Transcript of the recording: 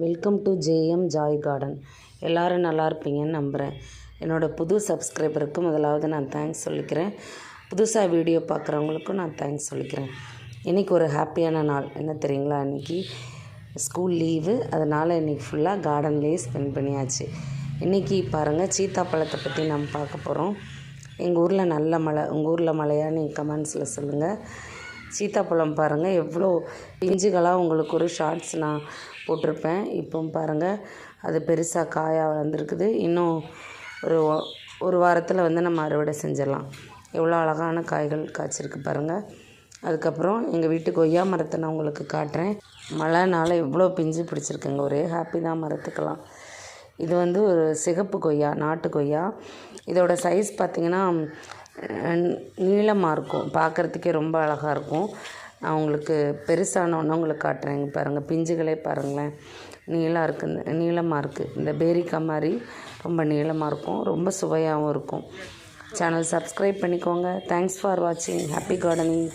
Welcome to JM joy garden எல்லோரும் நல்லா இருப்பீங்கன்னு நம்புகிறேன் என்னோடய புது சப்ஸ்கிரைபருக்கு முதலாவது நான் தேங்க்ஸ் சொல்லிக்கிறேன். புதுசாக வீடியோ பார்க்குறவங்களுக்கும் நான் தேங்க்ஸ் சொல்லிக்கிறேன். இன்றைக்கி ஒரு ஹாப்பியான நாள். என்ன தெரியுங்களா? இன்றைக்கி ஸ்கூல் லீவு அதனால் இன்றைக்கி ஃபுல்லாக கார்டன்லேயே ஸ்பெண்ட் பண்ணியாச்சு. இன்றைக்கி பாருங்கள் சீத்தா பழத்தை பற்றி நம்ம பார்க்க போகிறோம் எங்கள் ஊரில் நல்ல மழை. உங்கள் ஊரில் மழையான்னு நீங்கள் கமெண்ட்ஸில் சொல்லுங்கள் சீத்தாப்பழம் பாருங்கள் எவ்வளோ பிஞ்சுகளாக உங்களுக்கு ஒரு ஷார்ட்ஸ் நான் போட்டிருப்பேன். இப்போ பாருங்கள் அது பெருசாக காயாக வளர்ந்துருக்குது. இன்னும் ஒரு ஒரு வாரத்தில் வந்து நம்ம அறுவடை செஞ்சிடலாம். எவ்வளோ அழகான காய்கள் காய்ச்சிருக்கு பாருங்கள் அதுக்கப்புறம் எங்கள் வீட்டு கொய்யா மரத்தை நான் உங்களுக்கு காட்டுறேன். மழைனால எவ்வளோ பிஞ்சு பிடிச்சிருக்குங்க. ஒரே ஹாப்பி தான் மரத்துக்கெல்லாம். இது வந்து ஒரு சிகப்பு கொய்யா நாட்டு கொய்யா. இதோட சைஸ் பார்த்திங்கன்னா நீளமாக இருக்கும். பார்க்குறதுக்கே ரொம்ப அழகாக இருக்கும். நான் உங்களுக்கு பெருசான ஒன்று உங்களுக்கு காட்டுறேங்க பாருங்கள் பிஞ்சுகளே பாருங்களேன். நீளாக இருக்குது நீளமாக இருக்குது இந்த பேரிக்கா மாதிரி ரொம்ப நீளமாக இருக்கும். ரொம்ப சுவையாகவும் இருக்கும். சேனல் சப்ஸ்கிரைப் பண்ணிக்கோங்க. தேங்க்ஸ் ஃபார் வாட்சிங் ஹாப்பி கார்டனிங்